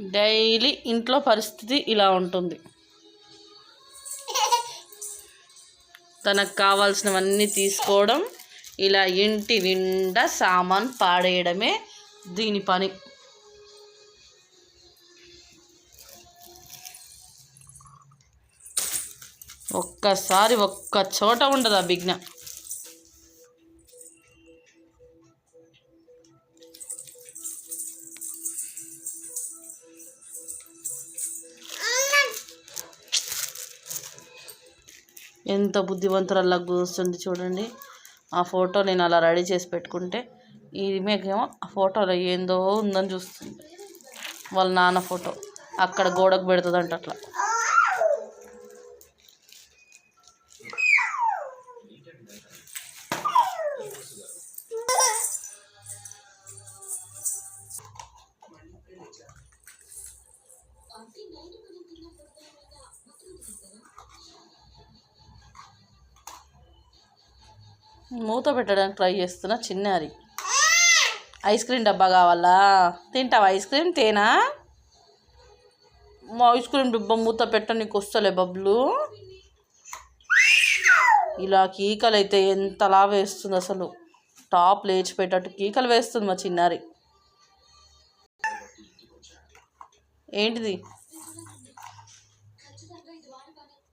Daily ఇంట్లో పరిస్థితి ఇలా ఉంటుంది. తనకు కావాల్సినవన్నీ తీసుకోవడం ఇలా ఇంటి నిండా సామాన్ పాడేయడమే దీని పని. ఒక్కసారి ఒక్క చోట ఉండదు ఆ బిగ్న ఎంత బుద్ధివంతురల్లా కూర్చుంది చూడండి. ఆ ఫోటో నేను అలా రెడీ చేసి పెట్టుకుంటే ఈమెకేమో ఆ ఫోటోలో ఏందో ఉందని చూస్తుంది. వాళ్ళ నాన్న ఫోటో. అక్కడ గోడకు పెడుతుందంట అట్లా. మూత పెట్టడానికి ట్రై చేస్తున్నా చిన్నారి ఐస్ క్రీమ్ డబ్బా కావాలా? తింటావా ఐస్ క్రీమ్? తేనా? మా ఐస్ క్రీమ్ డబ్బా మూత పెట్ట నీకు వస్తలే బబ్లు. ఇలా కీకలు అయితే ఎంతలా వేస్తుంది అసలు. టాప్ లేచిపోయేటట్టు కీకలు వేస్తుంది మా చిన్నారి ఏంటిది?